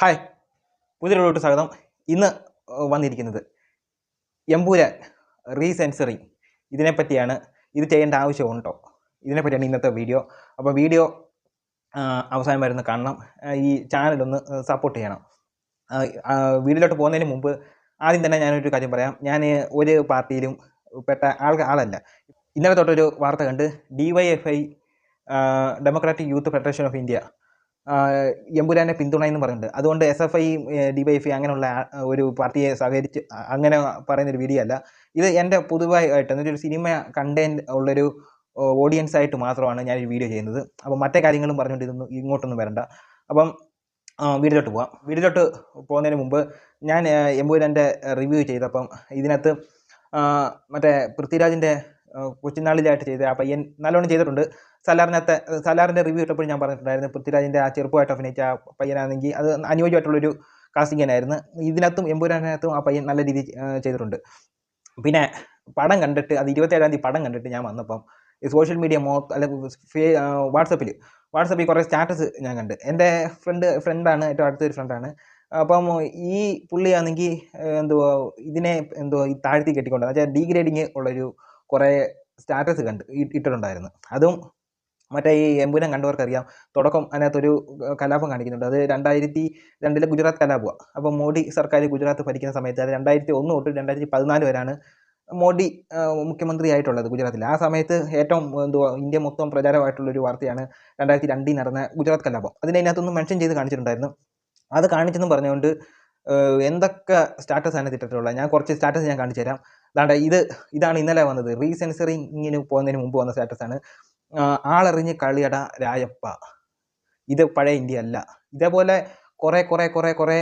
Hi പുതിയൊരു സ്വാഗതം. ഇന്ന് വന്നിരിക്കുന്നത് എമ്പൂരാൻ റീസെൻസറി. ഇതിനെപ്പറ്റിയാണ് ഇത് ചെയ്യേണ്ട ആവശ്യമുണ്ടോ? ഇതിനെപ്പറ്റിയാണ് ഇന്നത്തെ വീഡിയോ. അപ്പോൾ വീഡിയോ അവസാനം വരുന്ന കാണണം. ഈ ചാനലൊന്ന് സപ്പോർട്ട് ചെയ്യണം. വീഡിയോയിലോട്ട് പോകുന്നതിന് മുമ്പ് ആദ്യം തന്നെ ഞാനൊരു കാര്യം പറയാം. ഞാൻ ഒരു പാർട്ടിയിലും പെട്ട ആൾ ആളല്ല. ഇന്നലെ തൊട്ടൊരു വാർത്ത കണ്ട് D Y F I democratic youth federation of India എമ്പുരാനെ പിന്തുണ എന്ന് പറയുന്നുണ്ട്. അതുകൊണ്ട് S F I D Y F അങ്ങനെയുള്ള ഒരു പാർട്ടിയെ സഹകരിച്ച് അങ്ങനെ പറയുന്നൊരു വീഡിയോ അല്ല. ഇത് എന്റെ പൊതുവായിട്ട് എന്നൊരു സിനിമ കണ്ടന്റ് ഉള്ളൊരു ഓഡിയൻസ് ആയിട്ട് മാത്രമാണ് ഞാൻ ഈ വീഡിയോ ചെയ്യുന്നത്. അപ്പം മറ്റേ കാര്യങ്ങളും പറഞ്ഞുകൊണ്ട് ഇതൊന്നും ഇങ്ങോട്ടൊന്നും വരണ്ട. അപ്പം വീടിലോട്ട് പോവാം. വീഡിയോയിലോട്ട് പോകുന്നതിന് മുമ്പ് ഞാൻ എംപുരാന്റെ റിവ്യൂ ചെയ്തപ്പം ഇതിനകത്ത് മറ്റേ പൃഥ്വിരാജിന്റെ കൊച്ചുനാളിലായിട്ട് ചെയ്ത ആ പയ്യൻ നല്ലോണം ചെയ്തിട്ടുണ്ട്. സലാറിനകത്തെ സലാറിന്റെ റിവ്യൂ ഇട്ടപ്പോൾ ഞാൻ പറഞ്ഞിട്ടുണ്ടായിരുന്നു പൃഥ്വിരാജിന്റെ ആ ചെറുപ്പമായിട്ട് അഭിനയിച്ച ആ പയ്യനാണെങ്കിൽ അത് അനുയോജ്യമായിട്ടുള്ളൊരു കാസ്റ്റിംഗ് തന്നെയായിരുന്നു. ഇതിനകത്തും എമ്പൂരാനകത്തും ആ പയ്യൻ നല്ല രീതിയിൽ ചെയ്തിട്ടുണ്ട്. പിന്നെ പടം കണ്ടിട്ട് അത് ഇരുപത്തേഴാം തീയതി പടം കണ്ടിട്ട് ഞാൻ വന്നപ്പം സോഷ്യൽ മീഡിയ മോ അല്ലെങ്കിൽ വാട്സപ്പിൽ വാട്സപ്പിൽ കുറേ സ്റ്റാറ്റസ് ഞാൻ കണ്ട്. എന്റെ ഫ്രണ്ട് ഫ്രണ്ടാണ് ഏറ്റവും അടുത്തൊരു ഫ്രണ്ടാണ് അപ്പം ഈ പുള്ളിയാണെങ്കിൽ എന്തുവാ ഇതിനെ എന്തോ ഈ താഴ്ത്തി കെട്ടിക്കൊണ്ട് അതായത് ഡീഗ്രേഡിങ് ഉള്ളൊരു കുറേ സ്റ്റാറ്റസ് കണ്ട് ഇട്ടിട്ടുണ്ടായിരുന്നു. അതും മറ്റേ ഈ എമ്പുരാൻ കണ്ടവർക്കറിയാം. തുടക്കം അതിനകത്തൊരു കലാപം കാണിക്കുന്നുണ്ട്. അത് രണ്ടായിരത്തി രണ്ടിലെ ഗുജറാത്ത് കലാപമാണ് അപ്പോൾ മോഡി സർക്കാർ ഗുജറാത്ത് ഭരിക്കുന്ന സമയത്ത് അത് രണ്ടായിരത്തി ഒന്ന് തൊട്ട് രണ്ടായിരത്തി പതിനാല് വരെയാണ് മോഡി മുഖ്യമന്ത്രി ആയിട്ടുള്ളത് ഗുജറാത്തിൽ. ആ സമയത്ത് ഏറ്റവും എന്തുവാ ഇന്ത്യ മൊത്തം പ്രചാരമായിട്ടുള്ളൊരു വാർത്തയാണ് രണ്ടായിരത്തി രണ്ടിൽ നടന്ന ഗുജറാത്ത് കലാപം. അതിനകത്തൊന്നും മെൻഷൻ ചെയ്ത് കാണിച്ചിട്ടുണ്ടായിരുന്നു. അത് കാണിച്ചെന്ന് പറഞ്ഞുകൊണ്ട് എന്തൊക്കെ സ്റ്റാറ്റസ് ആണ് ഇട്ടിട്ടുള്ളത് ഞാൻ കുറച്ച് സ്റ്റാറ്റസ് ഞാൻ കാണിച്ചു തരാം അതാണ്ട് ഇത് ഇതാണ് ഇന്നലെ വന്നത്. റീസെൻസറിങ്ങിന് പോകുന്നതിന് മുമ്പ് വന്ന സ്റ്റാറ്റസാണ് ആളെറിഞ്ഞ് കളിയട രായപ്പ. ഇത് പഴയ ഇന്ത്യ അല്ല ഇതേപോലെ കുറേ കുറേ കുറേ കുറേ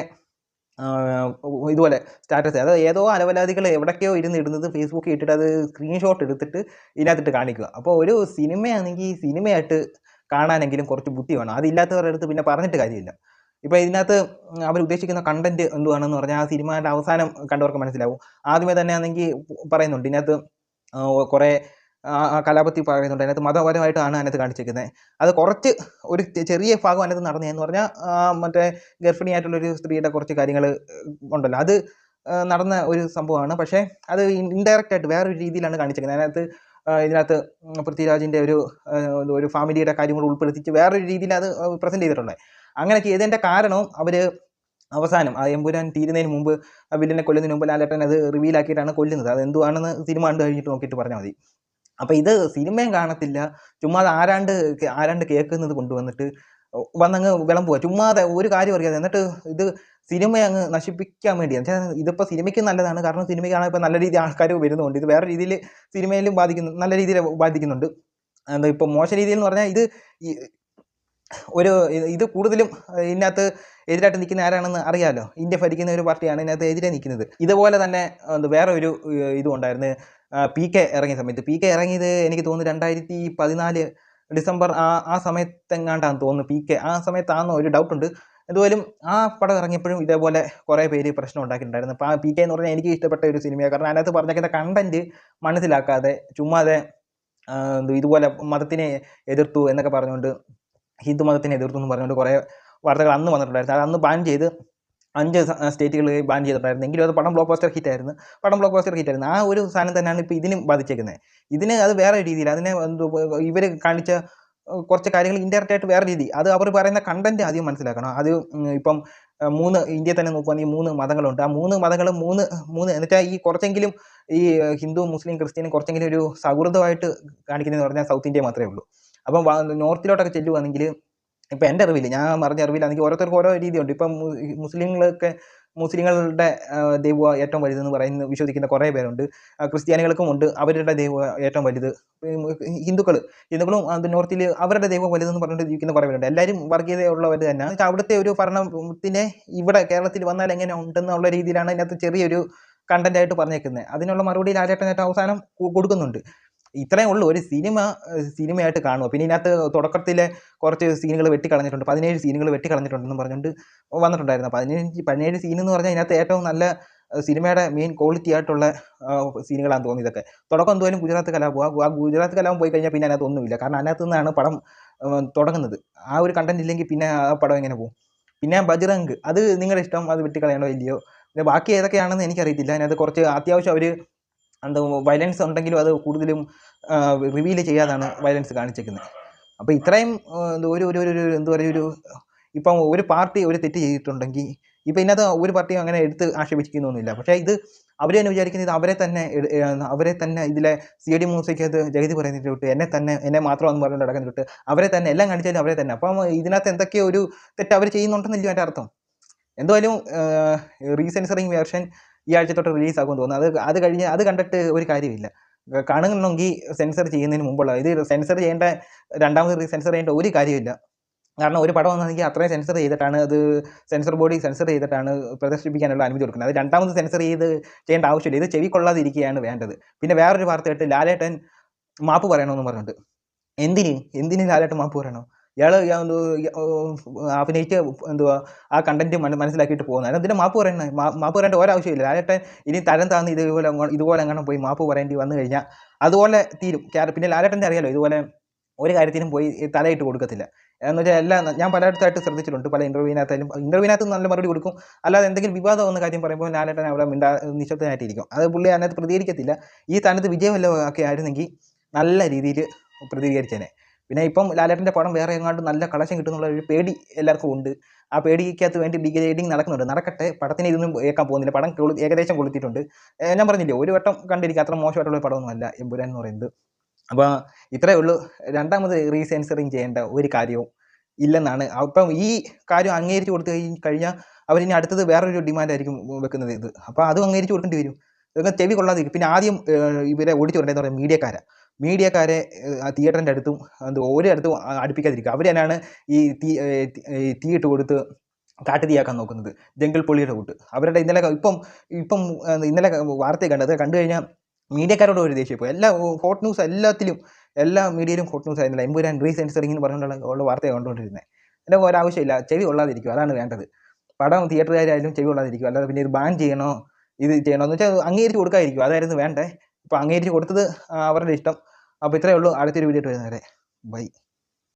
ഇതുപോലെ സ്റ്റാറ്റസ് അതായത് ഏതോ അലവലാദികൾ എവിടൊക്കെയോ ഇരുന്ന് ഇടുന്നത് ഫേസ്ബുക്കിൽ ഇട്ടിട്ട് അത് സ്ക്രീൻഷോട്ട് എടുത്തിട്ട് ഇതിനകത്തിട്ട് കാണിക്കുക. അപ്പോൾ ഒരു സിനിമയാണെങ്കിൽ സിനിമയായിട്ട് കാണാനെങ്കിലും കുറച്ച് ബുദ്ധി വേണം. അതില്ലാത്തവരുടെ അടുത്ത് പിന്നെ പറഞ്ഞിട്ട് കാര്യമില്ല. ഇപ്പോൾ ഇതിനകത്ത് അവർ ഉദ്ദേശിക്കുന്ന കണ്ടന്റ് എന്തുവാണെന്ന് പറഞ്ഞാൽ ആ സിനിമയുടെ അവസാനം കണ്ടവർക്ക് മനസ്സിലാവും. ആദ്യമേ തന്നെ ആണെങ്കിൽ പറയുന്നുണ്ട് ഇതിനകത്ത് കുറേ കലാപത്തിൽ പറയുന്നുണ്ട്. അതിനകത്ത് മതപരമായിട്ടാണ് അതിനകത്ത് കാണിച്ചിരിക്കുന്നത്. അത് കുറച്ച് ഒരു ചെറിയ ഭാഗം അതിനകത്ത് നടന്നതെന്ന് പറഞ്ഞാൽ ആ, മറ്റേ ഗർഭിണിയായിട്ടുള്ളൊരു സ്ത്രീയുടെ കുറച്ച് കാര്യങ്ങൾ ഉണ്ടല്ലോ. അത് ആ, നടന്ന ഒരു സംഭവമാണ്. പക്ഷേ അത് ഇൻഡയറക്റ്റ് ആയിട്ട് വേറൊരു രീതിയിലാണ് കാണിച്ചിരിക്കുന്നത്. അതിനകത്ത് ഇതിനകത്ത് പൃഥ്വിരാജിന്റെ ഒരു ആ, ഒരു ഫാമിലിയുടെ കാര്യങ്ങൾ ഉൾപ്പെടുത്തിച്ച് വേറൊരു രീതിയിൽ അത് പ്രസന്റ് ചെയ്തിട്ടുള്ളത്. അങ്ങനെ ചെയ്തതിന്റെ കാരണവും അവർ അവസാനം ആ എമ്പുരാൻ തീരുന്നതിന് മുമ്പ് ആ വില്ലിനെ കൊല്ലുന്നതിന് മുമ്പ് ലാലേട്ടൻ അത് റിവീൽ ആക്കിയിട്ടാണ് കൊല്ലുന്നത്. അത് എന്തുവാണെന്ന് സിനിമ കഴിഞ്ഞിട്ട് നോക്കിയിട്ട് പറഞ്ഞാൽ മതി. അപ്പോൾ ഇത് സിനിമയും കാണത്തില്ല. ചുമ്മാ ആരാണ്ട് ആരാണ്ട് കേൾക്കുന്നത് കൊണ്ടുവന്നിട്ട് വന്നങ്ങ് വിളമ്പുക ചുമ്മാതെ ഒരു കാര്യം അറിയാതെ എന്നിട്ട് ഇത് സിനിമയെ അങ്ങ് നശിപ്പിക്കാൻ വേണ്ടിയാണ് ഇതിപ്പോൾ സിനിമയ്ക്ക് നല്ലതാണ്. കാരണം സിനിമയ്ക്കാണെങ്കിൽ ഇപ്പോൾ നല്ല രീതിയിൽ ആൾക്കാർ വരുന്നുണ്ട്. ഇത് വേറെ രീതിയിൽ സിനിമയിലും ബാധിക്കുന്നു നല്ല രീതിയിൽ ബാധിക്കുന്നുണ്ട്. എന്താ ഇപ്പോൾ മോശം രീതിയിൽ എന്ന് പറഞ്ഞാൽ ഇത് ഒരു ഇത് കൂടുതലും ഇതിനകത്ത് എതിരായിട്ട് നിൽക്കുന്ന ആരാണെന്ന് അറിയാമല്ലോ ഇന്ത്യ ഭരിക്കുന്ന ഒരു പാർട്ടിയാണ് ഇതിനകത്ത് എതിരെ നിൽക്കുന്നത്. ഇതുപോലെ തന്നെ വേറെ ഒരു ഇതും ഉണ്ടായിരുന്നു പി കെ ഇറങ്ങിയ സമയത്ത്. പി കെ ഇറങ്ങിയത് എനിക്ക് തോന്നുന്നു രണ്ടായിരത്തി പതിനാല് ഡിസംബർ ആ ആ സമയത്തെങ്ങാണ്ടാന്ന് തോന്നുന്നു പി കെ ആ സമയത്താണെന്ന് ഒരു ഡൗട്ടുണ്ട് എന്തുപോലും ആ പടം ഇറങ്ങിയപ്പോഴും ഇതേപോലെ കുറേ പേര് പ്രശ്നം ഉണ്ടാക്കിയിട്ടുണ്ടായിരുന്നു. അപ്പോൾ ആ പി കെ എന്ന് പറഞ്ഞാൽ എനിക്ക് ഇഷ്ടപ്പെട്ട ഒരു സിനിമയാണ്. കാരണം അതിനകത്ത് പറഞ്ഞേക്കുന്ന കണ്ടന്റ് മനസ്സിലാക്കാതെ ചുമ്മാതെ ഇതുപോലെ മതത്തിനെ എതിർത്തു എന്നൊക്കെ പറഞ്ഞുകൊണ്ട് ഹിന്ദു മതത്തിനെ എതിർത്തു എന്ന് പറഞ്ഞുകൊണ്ട് കുറേ വാർത്തകൾ അന്ന് വന്നിട്ടുണ്ടായിരുന്നു. അത് അന്ന് ബാൻ ചെയ്ത് അഞ്ച് സ്റ്റേറ്റുകൾ ബാൻ ചെയ്തിട്ടുണ്ടായിരുന്നു. എങ്കിലും അത് പടം ബ്ലോക്ക് ബസ്റ്റർ ഹിറ്റ് ആയിരുന്നു. പടം ബ്ലോക്ക് ബസ്റ്റർ ഹിറ്റ് ആയിരുന്നു. ആ ഒരു സാധനം തന്നെയാണ് ഇപ്പോൾ ഇതിനും ബാധിച്ചേക്കുന്നത് ഇതിന് അത് വേറെ രീതിയിൽ അതിനെ ഇവർ കാണിച്ച കുറച്ച് കാര്യങ്ങൾ ഇൻഡയറക്റ്റ് ആയിട്ട് വേറെ രീതി. അത് അവർ പറയുന്ന കണ്ടന്റ് ആദ്യം മനസ്സിലാക്കണം. അത് ഇപ്പം മൂന്ന് ഇന്ത്യയിൽ തന്നെ നോക്കുകയാണെങ്കിൽ മൂന്ന് മതങ്ങളുണ്ട്. ആ മൂന്ന് മതങ്ങളും മൂന്ന് മൂന്ന് എന്നുവെച്ചാൽ ഈ കുറച്ചെങ്കിലും ഈ ഹിന്ദു മുസ്ലിം ക്രിസ്ത്യൻ കുറച്ചെങ്കിലും ഒരു സൗഹൃദമായിട്ട് കാണിക്കുന്നതെന്ന് പറഞ്ഞാൽ സൗത്ത് ഇന്ത്യ മാത്രമേ ഉള്ളൂ. അപ്പം നോർത്തിലോട്ടൊക്കെ ചെല്ലുവാണെങ്കിൽ ഇപ്പം എന്റെ അറിവിൽ ഞാൻ അറിഞ്ഞ അറിവിലാണെങ്കിൽ ഓരോരുത്തർക്കും ഓരോ രീതിയുണ്ട്. ഇപ്പം മുസ്ലിങ്ങളൊക്കെ മുസ്ലിങ്ങളുടെ ദൈവം ഏറ്റവും വലുതെന്ന് പറയുന്ന വിശ്വസിക്കുന്ന കുറേ പേരുണ്ട്. ക്രിസ്ത്യാനികൾക്കും ഉണ്ട്. അവരുടെ ദൈവം ഏറ്റവും വലുത്. ഹിന്ദുക്കൾ ഹിന്ദുക്കളും അത് നോർത്തിൽ അവരുടെ ദൈവം വലുതെന്ന് പറഞ്ഞിട്ട് ജീവിക്കുന്ന കുറേ പേരുണ്ട്. എല്ലാവരും വർഗീയതയുള്ളവർ തന്നെ അവിടുത്തെ ഒരു ഭരണത്തിനെ ഇവിടെ കേരളത്തിൽ വന്നാൽ എങ്ങനെ ഉണ്ടെന്നുള്ള രീതിയിലാണ് ഇതിനകത്ത് ചെറിയൊരു കണ്ടന്റായിട്ട് പറഞ്ഞേക്കുന്നത്. അതിനുള്ള മറുപടി ലാലേട്ടനായിട്ട് അവസാനം കൊടുക്കുന്നുണ്ട്. ഇത്രയും ഉള്ളൂ. ഒരു സിനിമ സിനിമയായിട്ട് കാണുക പിന്നെ ഇതിനകത്ത് തുടക്കത്തിലെ കുറച്ച് സീനുകൾ വെട്ടിക്കളഞ്ഞിട്ടുണ്ട്. പതിനേഴ് സീനുകൾ വെട്ടിക്കളഞ്ഞിട്ടുണ്ടെന്ന് പറഞ്ഞുകൊണ്ട് വന്നിട്ടുണ്ടായിരുന്നു. പതിനഞ്ച് പതിനേഴ് സീൻ എന്ന് പറഞ്ഞാൽ ഇതിനകത്ത് ഏറ്റവും നല്ല സിനിമയുടെ മെയിൻ ക്വാളിറ്റി ആയിട്ടുള്ള സീനുകളാണ് തോന്നി ഇതൊക്കെ. തുടക്കം എന്തുവായാലും ഗുജറാത്ത് കലാപം? ആ ഗുജറാത്ത് കലാപം പോയി കഴിഞ്ഞാൽ പിന്നെ അതിനകത്ത് ഒന്നുമില്ല. കാരണം അതിനകത്ത് നിന്നാണ് പടം തുടങ്ങുന്നത്. ആ ഒരു കണ്ടന്റ് ഇല്ലെങ്കിൽ പിന്നെ ആ പടം എങ്ങനെ പോകും? പിന്നെ ബജ്രംഗ് അത് നിങ്ങളുടെ ഇഷ്ടം? അത് വെട്ടിക്കളയണോ ഇല്ലയോ? പിന്നെ ബാക്കി ഏതൊക്കെയാണെന്ന് എനിക്കറിയത്തില്ല. അതിനകത്ത് കുറച്ച് അത്യാവശ്യം അവർ എന്താ വയലൻസ് ഉണ്ടെങ്കിലും അത് കൂടുതലും റിവീൽ ചെയ്യാതാണ് വയലൻസ് കാണിച്ചേക്കുന്നത്. അപ്പോൾ ഇത്രയും ഒരു ഒരു ഒരു എന്താ പറയുക ഒരു ഇപ്പം ഒരു പാർട്ടി ഒരു തെറ്റ് ചെയ്തിട്ടുണ്ടെങ്കിൽ ഇപ്പം ഇതിനകത്ത് ഒരു പാർട്ടിയും അങ്ങനെ എടുത്ത് ആക്ഷേപിക്കുന്നൊന്നുമില്ല പക്ഷേ ഇത് അവർ തന്നെ വിചാരിക്കുന്നത് അവരെ തന്നെ അവരെ തന്നെ ഇതിലെ സി ഡി മൂസയ്ക്കകത്ത് ജഗതി പറയുന്നിട്ട് എന്നെ തന്നെ എന്നെ മാത്രം പറഞ്ഞു നടക്കുന്നിട്ട് അവരെ തന്നെ എല്ലാം കാണിച്ചാലും അവരെ തന്നെ. അപ്പം ഇതിനകത്ത് എന്തൊക്കെയോ ഒരു തെറ്റ് അവർ ചെയ്യുന്നുണ്ടെന്നില്ല എന്റെ അർത്ഥം. എന്തായാലും റീസെൻസറിങ് വേർഷൻ ഈ ആഴ്ച തൊട്ട് റിലീസ് ആകുമെന്ന് തോന്നുന്നു. അത് അത് കഴിഞ്ഞ് അത് കണ്ടിട്ട് ഒരു കാര്യമില്ല. കാണുന്നുണ്ടെങ്കിൽ സെൻസർ ചെയ്യുന്നതിന് മുമ്പുള്ള ഇത് സെൻസർ ചെയ്യേണ്ട രണ്ടാമത് സെൻസർ ചെയ്യേണ്ട ഒരു കാര്യമില്ല. കാരണം ഒരു പടം വന്നെങ്കിൽ അത്രയും സെൻസർ ചെയ്തിട്ടാണ് അത് സെൻസർ ബോഡി സെൻസർ ചെയ്തിട്ടാണ് പ്രദർശിപ്പിക്കാനുള്ള അനുമതി കൊടുക്കുന്നത്. അത് രണ്ടാമത് സെൻസർ ചെയ്ത് ചെയ്യേണ്ട ആവശ്യമില്ല. ഇത് ചെവി കൊള്ളാതിരിക്കുകയാണ് വേണ്ടത്. പിന്നെ വേറൊരു വാർത്തയായിട്ട് ലാലേട്ടൻ മാപ്പ് പറയണമെന്ന് പറഞ്ഞിട്ട് എന്തിന്? എന്തിന് ലാലേട്ടൻ മാപ്പ് പറയണം? ഇയാൾ അഭിനയിച്ച് എന്തുവാ ആ കണ്ടന്റ് മനസ്സിലാക്കിയിട്ട് പോകുന്നത് അതിന് മാപ്പ് പറയണ മാപ്പ് പറയേണ്ട ഒരാവശ്യമില്ല. ലാലേട്ടൻ ഇനി തരം താന്ന് ഇതുപോലെ ഇതുപോലെ അങ്ങനെ പോയി മാപ്പ് പറയേണ്ടി വന്നു കഴിഞ്ഞാൽ അതുപോലെ തീരും. ക്യാരറ്റ് പിന്നെ ലാലേട്ടന്റെ അറിയാലോ ഇതുപോലെ ഒരു കാര്യത്തിനും പോയി തലയിട്ട് കൊടുക്കത്തില്ല. എന്ന് വെച്ചാൽ എല്ലാ ഞാൻ പലയിടത്തായിട്ട് ശ്രദ്ധിച്ചിട്ടുണ്ട്. പല ഇന്റർവ്യൂവിനകത്തായാലും ഇന്റർവ്യൂവിനകത്ത് നല്ല മറുപടി കൊടുക്കും. അല്ലാതെ എന്തെങ്കിലും വിവാദം എന്ന കാര്യം പറയുമ്പോൾ ലാലേട്ടൻ അവിടെ മിണ്ടാ നിശബ്ദനായിട്ടിരിക്കും. അത് പുള്ളി അതിനകത്ത് പ്രതികരിക്കത്തില്ല. ഈ സ്ഥാനത്ത് വിജയമല്ലോ ഒക്കെ ആയിരുന്നെങ്കിൽ നല്ല രീതിയിൽ പ്രതികരിച്ചേനെ. പിന്നെ ഇപ്പം ലാലേട്ടന്റെ പടം വേറെ എങ്ങാണ്ട് നല്ല കളക്ഷൻ കിട്ടുന്നുള്ള ഒരു പേടി എല്ലാവർക്കും ഉണ്ട്. ആ പേടിക്കകത്ത് വേണ്ടി ഡിഗ്രേഡിങ് നടക്കുന്നുണ്ട്. നടക്കട്ടെ പടത്തിന് ഇതൊന്നും ഏക്കാൻ പോകുന്നില്ല. പടം ഏകദേശം കൊളുത്തിയിട്ടുണ്ട്. ഞാൻ പറഞ്ഞില്ലേ ഒരു വട്ടം കണ്ടിരിക്കുക അത്ര മോശമായിട്ടുള്ള പടമൊന്നും അല്ല എമ്പുരാൻ എന്ന് പറയുന്നത്. അപ്പോൾ ഇത്രയേ ഉള്ളൂ. രണ്ടാമത് റീസെൻസറിങ് ചെയ്യേണ്ട ഒരു കാര്യവും ഇല്ലെന്നാണ്. അപ്പം ഈ കാര്യം അംഗീകരിച്ച് കൊടുത്തു കഴിഞ്ഞ് കഴിഞ്ഞാൽ അവരിനി അടുത്തത് വേറൊരു ഡിമാൻഡായിരിക്കും വെക്കുന്നത് ഇത്. അപ്പോൾ അതും അംഗീകരിച്ച് കൊടുക്കേണ്ടി വരും. ചെവി കൊള്ളാതിരിക്കും. പിന്നെ ആദ്യം ഇവരെ ഓടിച്ചു എന്ന് പറയുന്നത് മീഡിയക്കാരെ. മീഡിയക്കാരെ തിയേറ്ററിന്റെ അടുത്തും എന്ത് ഒരിടത്തും അടുപ്പിക്കാതിരിക്കുക. അവർ തന്നെയാണ് ഈ തീ തീയിട്ട് കൊടുത്ത് കാട്ടുതീയാക്കാൻ നോക്കുന്നത്. ജംഗിൾ പൊളിയുടെ കൂട്ട്. അവരുടെ ഇന്നലെ ഇപ്പം ഇപ്പം ഇന്നലെ വാർത്ത കണ്ടത് കണ്ടു കഴിഞ്ഞാൽ മീഡിയക്കാരോട് ഒരു ദേഷ്യം ഇപ്പോൾ എല്ലാ ഹോട്ട് ന്യൂസ് എല്ലാത്തിലും എല്ലാ മീഡിയയിലും ഹോട്ട് ന്യൂസ് ആയിരുന്നില്ല. എമ്പുരാൻ റീസെൻസറിങ് എന്ന് പറഞ്ഞുകൊണ്ടുള്ള ഉള്ള വാർത്തയാണ് കണ്ടുകൊണ്ടിരുന്നത് എന്റെ ഒരാവശ്യമില്ല ചെവി കൊള്ളാതിരിക്കും അതാണ് വേണ്ടത്. പടം തിയേറ്ററുകാരായാലും ചെവി കൊള്ളാതിരിക്കും അല്ലാതെ പിന്നെ ഇത് ബാൻ ചെയ്യണോ? ഇത് ചെയ്യണോ? എന്ന് വെച്ചാൽ അംഗീകരിച്ച് കൊടുക്കാതിരിക്കും അതായിരുന്നു വേണ്ടേ. ഇപ്പോൾ അംഗീകരിച്ച് കൊടുത്തത് അവരുടെ ഇഷ്ടം. അപ്പോൾ ഇത്രയേ ഉള്ളൂ. അടുത്തൊരു വീഡിയോ വരുന്നവരെ. ബൈ